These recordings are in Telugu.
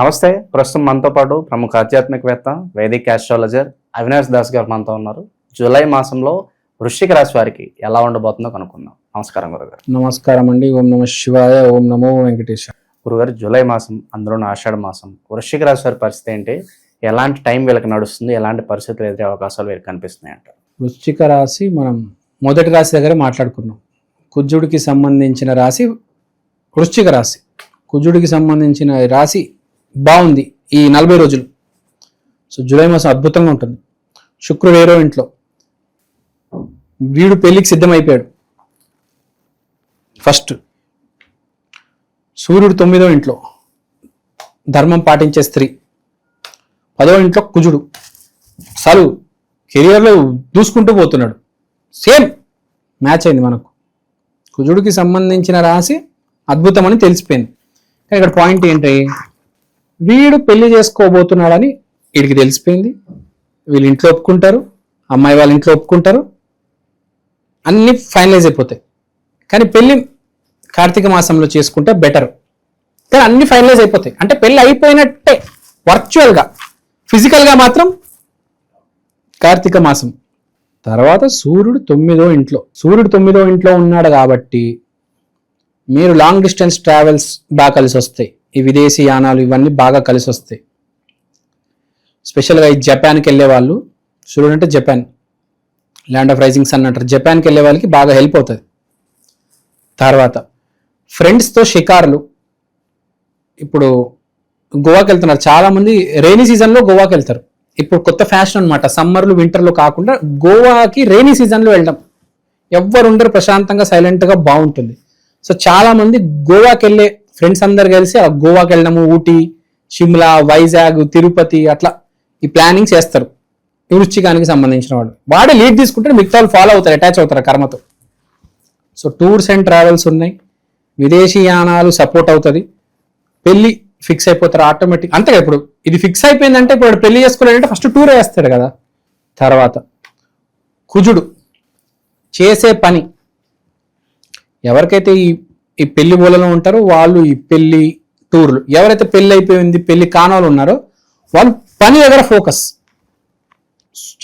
నమస్తే. ప్రస్తుతం మనతో పాటు ప్రముఖ ఆధ్యాత్మికవేత్త వేదిక్ ఆస్ట్రాలజర్ అవినాష్ దాస్ గారు మనతో ఉన్నారు. జూలై మాసంలో వృశ్చిక రాశి వారికి ఎలా ఉండబోతుందో కనుక్కుందాం. నమస్కారం గురుగారు. నమస్కారం అండి. ఓం నమ శివాయ ఓం నమో వెంకటేశ. గురుగారు జూలై మాసం అందులోనూ ఆషాఢ మాసం వృశ్చిక రాశి వారి పరిస్థితి ఏంటి? ఎలాంటి టైం వీళ్ళకి నడుస్తుంది? ఎలాంటి పరిస్థితులు ఎదురే అవకాశాలు వీళ్ళకి కనిపిస్తున్నాయి అంటారు? వృశ్చిక రాశి మనం మొదటి రాశి దగ్గర మాట్లాడుకున్నాం కుజుడికి సంబంధించిన రాశి వృశ్చిక రాశి. కుజుడికి సంబంధించిన రాశి బాగుంది ఈ నలభై రోజులు. సో జూలై మాసం అద్భుతంగా ఉంటుంది. శుక్రుడు వేరో ఇంట్లో. వీడు పెళ్ళికి సిద్ధమైపోయాడు. ఫస్ట్. సూర్యుడు తొమ్మిదో ఇంట్లో. ధర్మం పాటించే స్త్రీ. పదో ఇంట్లో కుజుడు. అసలు కెరియర్లో దూసుకుంటూ పోతున్నాడు. సేమ్. మ్యాచ్ అయింది మనకు. కుజుడికి సంబంధించిన రాశి అద్భుతమని తెలిసిపోయింది. కానీ ఇక్కడ పాయింట్ ఏంటి? వీడు పెళ్ళి చేసుకోబోతున్నాడని వీడికి తెలిసిపోయింది. వీళ్ళు ఇంట్లో ఒప్పుకుంటారు అమ్మాయి వాళ్ళ ఇంట్లో ఒప్పుకుంటారు. అన్నీ ఫైనలైజ్ అయిపోతాయి. కానీ పెళ్ళి కార్తీక మాసంలో చేసుకుంటే బెటర్ కానీ అన్ని ఫైనలైజ్ అయిపోతాయి. అంటే పెళ్ళి అయిపోయినట్టే వర్చువల్గా ఫిజికల్గా మాత్రం కార్తీక మాసం. తర్వాత సూర్యుడు తొమ్మిదో ఇంట్లో. సూర్యుడు తొమ్మిదో ఇంట్లో ఉన్నాడు కాబట్టి మీరు లాంగ్ డిస్టెన్స్ ట్రావెల్స్ బాగా కలిసి వస్తాయి. ఈ విదేశీ యానాలు ఇవన్నీ బాగా కలిసి వస్తాయి. స్పెషల్గా ఈ జపాన్కి వెళ్ళే వాళ్ళు సూర్యుడు అంటే జపాన్. ల్యాండ్ ఆఫ్ రైజింగ్స్ అని అంటారు. జపాన్కి వెళ్ళే వాళ్ళకి బాగా హెల్ప్ అవుతుంది. తర్వాత ఫ్రెండ్స్తో షికారులు. ఇప్పుడు గోవాకి వెళ్తున్నారు. చాలా మంది రైనీ సీజన్లో గోవాకి వెళ్తారు. ఇప్పుడు కొత్త ఫ్యాషన్ అనమాట సమ్మర్లు వింటర్లు కాకుండా గోవాకి రైనీ సీజన్లో వెళ్ళడం. ఎవ్వరు ఉండరు. ప్రశాంతంగా సైలెంట్గా బాగుంటుంది. సో చాలామంది గోవాకి వెళ్ళే ఫ్రెండ్స్ అందరు కలిసి ఆ గోవాకి వెళ్ళడము ఊటీ షిమ్లా వైజాగ్ తిరుపతి అట్లా ఈ ప్లానింగ్ చేస్తారు. వృశ్చికానికి సంబంధించిన వాడు వాడే లీడ్ తీసుకుంటే మిగతా ఫాలో అవుతారు అటాచ్ అవుతారు కర్మతో. సో టూర్స్ అండ్ ట్రావెల్స్ ఉన్నాయి. విదేశీ యానాలు సపోర్ట్ అవుతుంది. పెళ్ళి ఫిక్స్ అయిపోతారు ఆటోమేటిక్ అంతే ఇప్పుడు ఇది ఫిక్స్ అయిపోయిందంటే ఇప్పుడు పెళ్ళి చేసుకోలేదంటే ఫస్ట్ టూర్ వేస్తాడు కదా. తర్వాత కుజుడు చేసే పని. ఎవరికైతే ఈ ఈ పెళ్ళి బోలలో ఉంటారో వాళ్ళు ఈ పెళ్ళి టూర్లు. ఎవరైతే పెళ్ళి అయిపోయింది పెళ్ళి కానోళ్ళు ఉన్నారో వాళ్ళు పని దగ్గర ఫోకస్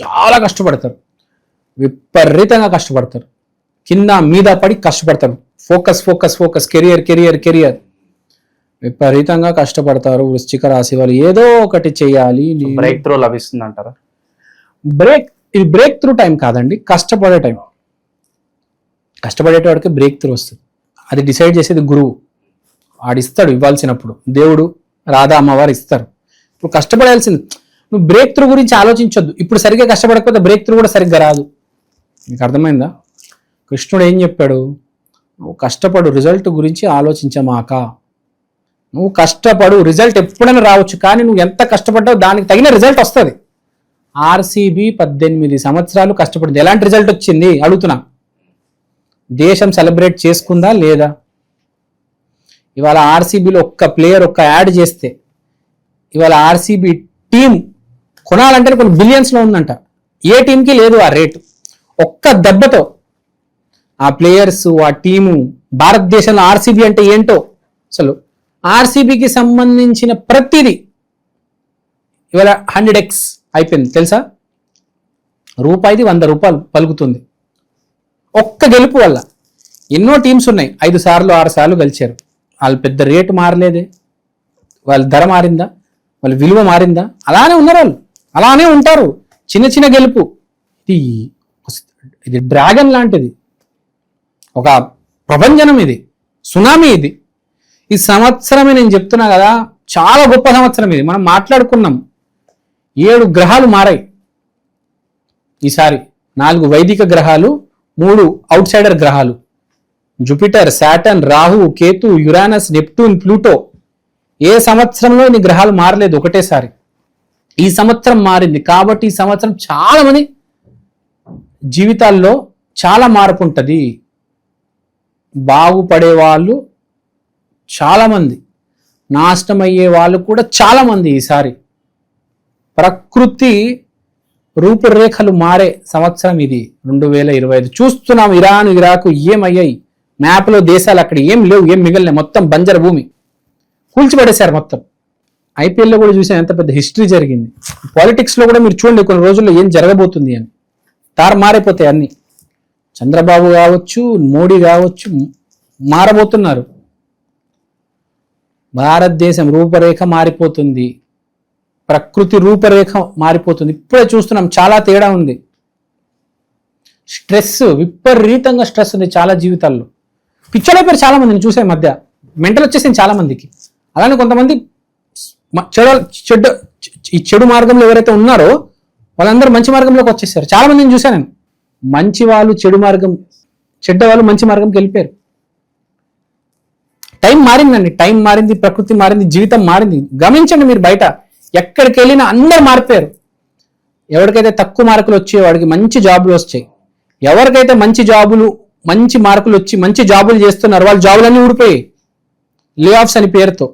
చాలా కష్టపడతారు. విపరీతంగా కష్టపడతారు. కింద మీద పడి కష్టపడతారు. Focus focus focus career career career విపరీతంగా కష్టపడతారు. వృశ్చిక రాశి వాళ్ళు ఏదో ఒకటి చేయాలి. బ్రేక్ త్రూ లభిస్తుంది అంటారా బ్రేక్ ఇది బ్రేక్ త్రూ టైం కాదండి. కష్టపడే టైం కష్టపడేటవాడికి బ్రేక్ త్రూ వస్తుంది. అది డిసైడ్ చేసేది గురువు. ఆడిస్తాడు ఇవ్వాల్సినప్పుడు. దేవుడు రాధా అమ్మవారు ఇస్తారు. ఇప్పుడు కష్టపడాల్సింది నువ్వు బ్రేక్ త్రూ గురించి ఆలోచించొద్దు. ఇప్పుడు సరిగ్గా కష్టపడకపోతే బ్రేక్ త్రూ కూడా సరిగ్గా రాదు. నీకు అర్థమైందా? కృష్ణుడు ఏం చెప్పాడు? నువ్వు కష్టపడు రిజల్ట్ గురించి ఆలోచించమాక. నువ్వు కష్టపడు రిజల్ట్ ఎప్పుడైనా రావచ్చు కానీ నువ్వు ఎంత కష్టపడ్డావు దానికి తగిన రిజల్ట్ వస్తుంది. ఆర్సీబీ పద్దెనిమిది సంవత్సరాలు కష్టపడింది. ఎలాంటి రిజల్ట్ వచ్చింది? అడుగుతున్నా. దేశం సెలబ్రేట్ చేసుకుందా లేదా? ఇవాళ ఆర్సీబీలో ఒక్క ప్లేయర్ ఒక్క యాడ్ చేస్తే ఇవాళ ఆర్సీబీ టీం కొనాలంటే కొన్ని బిలియన్స్లో ఉందంట. ఏ టీంకి లేదు ఆ రేటు. ఒక్క దెబ్బతో ఆ ప్లేయర్స్ ఆ టీము భారతదేశంలో ఆర్సీబీ అంటే ఏంటో అసలు ఆర్సీబీకి సంబంధించిన ప్రతిదీ ఇవాళ హండ్రెడ్ ఎక్స్ అయిపోయింది. తెలుసా? రూపాయిది వంద రూపాయలు పలుకుతుంది. ఒక్క గెలుపు వల్ల ఎన్నో టీమ్స్ ఉన్నాయి. ఐదు సార్లు ఆరు సార్లు గెలిచారు. వాళ్ళు పెద్ద రేటు మారలేదే. వాళ్ళ ధర మారిందా? వాళ్ళ విలువ మారిందా? అలానే ఉన్నారు వాళ్ళు. అలానే ఉంటారు. చిన్న చిన్న గెలుపు. ఇది ఇది డ్రాగన్ లాంటిది. ఒక ప్రపంచనం ఇది. సునామీ ఇది. ఈ సంవత్సరమే నేను చెప్తున్నా కదా చాలా గొప్ప సంవత్సరం ఇది. మనం మాట్లాడుకున్నాం. ఏడు గ్రహాలు మారాయి. ఈసారి నాలుగు వైదిక గ్రహాలు మూడు అవుట్ సైడర్ గ్రహాలు. Jupiter Saturn Rahu Ketu Uranus Neptune Pluto ఏ సంవత్సరంలో ఇన్ని గ్రహాలు మారలేదు ఒకటేసారి? ఈ సంవత్సరం మారింది కాబట్టి ఈ సంవత్సరం చాలా మంది జీవితాల్లో చాలా మార్పు ఉంటుంది. బాగుపడే వాళ్ళు చాలామంది నాశనం అయ్యే వాళ్ళు కూడా చాలామంది ఈసారి. ప్రకృతి రూపురేఖలు మారే సంవత్సరం ఇది రెండు వేల ఇరవై ఐదు. చూస్తున్నాం ఇరాన్ ఇరాకు ఏమయ్యాయి? మ్యాప్లో దేశాలు అక్కడ ఏం లేవు ఏం మిగిలినాయి? మొత్తం బంజర భూమి. కూల్చిపడేశారు మొత్తం. ఐపీఎల్లో కూడా చూసాను ఎంత పెద్ద హిస్టరీ జరిగింది. పాలిటిక్స్లో కూడా మీరు చూడండి కొన్ని రోజుల్లో ఏం జరగబోతుంది అని. తారుమారైపోతాయి అన్ని. చంద్రబాబు కావచ్చు మోడీ కావచ్చు మారబోతున్నారు. భారతదేశం రూపరేఖ మారిపోతుంది. ప్రకృతి రూపరేఖ మారిపోతుంది. ఇప్పుడే చూస్తున్నాం చాలా తేడా ఉంది. స్ట్రెస్ విపరీతంగా స్ట్రెస్ ఉంది చాలా జీవితాల్లో. పిచ్చలైపోయారు చాలా మందిని చూసే మధ్య. మెంటల్ వచ్చేసింది చాలా మందికి. అలానే కొంతమంది చెడు చెడ్డ ఈ చెడు మార్గంలో ఎవరైతే ఉన్నారో వాళ్ళందరూ మంచి మార్గంలోకి వచ్చేసారు. చాలా మందిని చూశాను నేను. మంచి వాళ్ళు చెడు మార్గం చెడ్డ వాళ్ళు మంచి మార్గంకి వెళ్ళిపోయారు. టైం మారిందండి. టైం మారింది ప్రకృతి మారింది జీవితం మారింది. గమనించండి మీరు బయట. ఎక్కడికి వెళ్ళినా అందరు మారిపోయారు. ఎవరికైతే తక్కువ మార్కులు వచ్చాయో వాడికి మంచి జాబులు వచ్చాయి ఎవరికైతే మంచి జాబులు మంచి మార్కులు వచ్చి మంచి జాబులు చేస్తున్నారు వాళ్ళ జాబులన్నీ ఊడిపోయాయి. లే ఆఫ్స్ అని పేరుతో.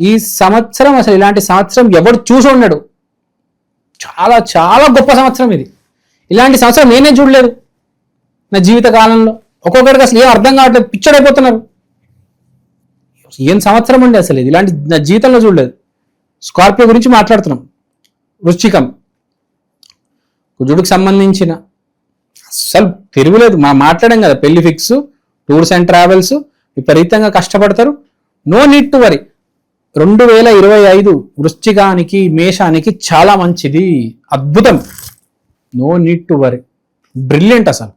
ఈ సంవత్సరం అసలు ఇలాంటి సంవత్సరం ఎవడు చూసి ఉండడు. చాలా చాలా గొప్ప సంవత్సరం ఇది. ఇలాంటి సంవత్సరం నేనే చూడలేదు. నా జీవిత కాలంలో ఒక్కొక్కరికి అసలు ఏం అర్థం కావట్లేదు. పిచ్చడైపోతున్నారు. ఏం సంవత్సరం అండి అసలు ఇది. ఇలాంటి నా జీవితంలో చూడలేదు. స్కార్పియో గురించి మాట్లాడుతున్నాం. వృశ్చికం. కుజుడికి సంబంధించిన అస్సలు తిరుగులేదు మనం మాట్లాడాం కదా పెళ్ళి ఫిక్స్ టూర్స్ అండ్ ట్రావెల్స్ విపరీతంగా కష్టపడతారు. నో నీడ్ టు వరీ రెండు వేల ఇరవై ఐదు వృశ్చికానికి మేషానికి చాలా మంచిది. అద్భుతం. No need to worry brilliant అసలు.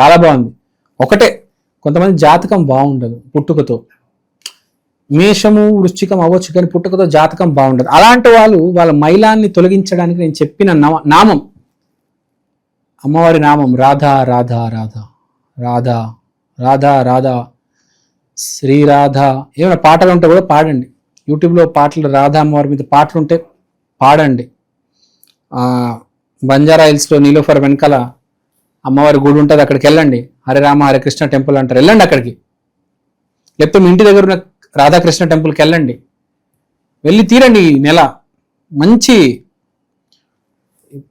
చాలా బాగుంది. ఒకటే కొంతమంది జాతకం బాగుండదు పుట్టుకతో. మేషము వృశ్చికం అవ్వచ్చు కానీ పుట్టుకతో జాతకం బాగుండదు. అలాంటి వాళ్ళు వాళ్ళ మైలాన్ని తొలగించడానికి నేను చెప్పిన నామం. అమ్మవారి నామం రాధా రాధా రాధా. రాధా రాధా రాధా. శ్రీరాధ ఏమైనా పాటలు ఉంటే కూడా పాడండి. యూట్యూబ్లో పాటలు రాధా అమ్మవారి మీద పాటలు ఉంటే పాడండి. బంజారా హిల్స్లో నీలోఫర్ వెనకాల అమ్మవారి గుడి ఉంటుంది అక్కడికి వెళ్ళండి. హరే రామ హరే కృష్ణ టెంపుల్ అంటారు. వెళ్ళండి అక్కడికి. లేకపోతే మీ ఇంటి దగ్గర ఉన్న రాధాకృష్ణ టెంపుల్కి వెళ్ళండి. వెళ్ళి తీరండి ఈ నెల. మంచి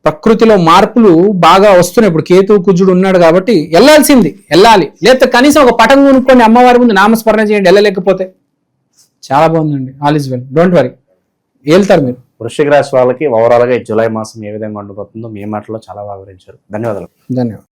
ప్రకృతిలో మార్పులు బాగా వస్తున్నాయి. ఇప్పుడు కేతు కుజుడు ఉన్నాడు కాబట్టి వెళ్ళాల్సింది వెళ్ళాలి. లేకపోతే కనీసం ఒక పటం కొనుక్కొని అమ్మవారి ముందు నామస్మరణ చేయండి వెళ్ళలేకపోతే. చాలా బాగుందండి. All is well. Don't worry వెళ్తారు మీరు. వృశ్చిక రాశి వాళ్ళకి ఓవరాల్గా ఈ జూలై మాసం ఏ విధంగా ఉండబోతుందో మీ మాటలో చాలా బాగా వివరించారు. ధన్యవాదాలు. ధన్యవాదాలు.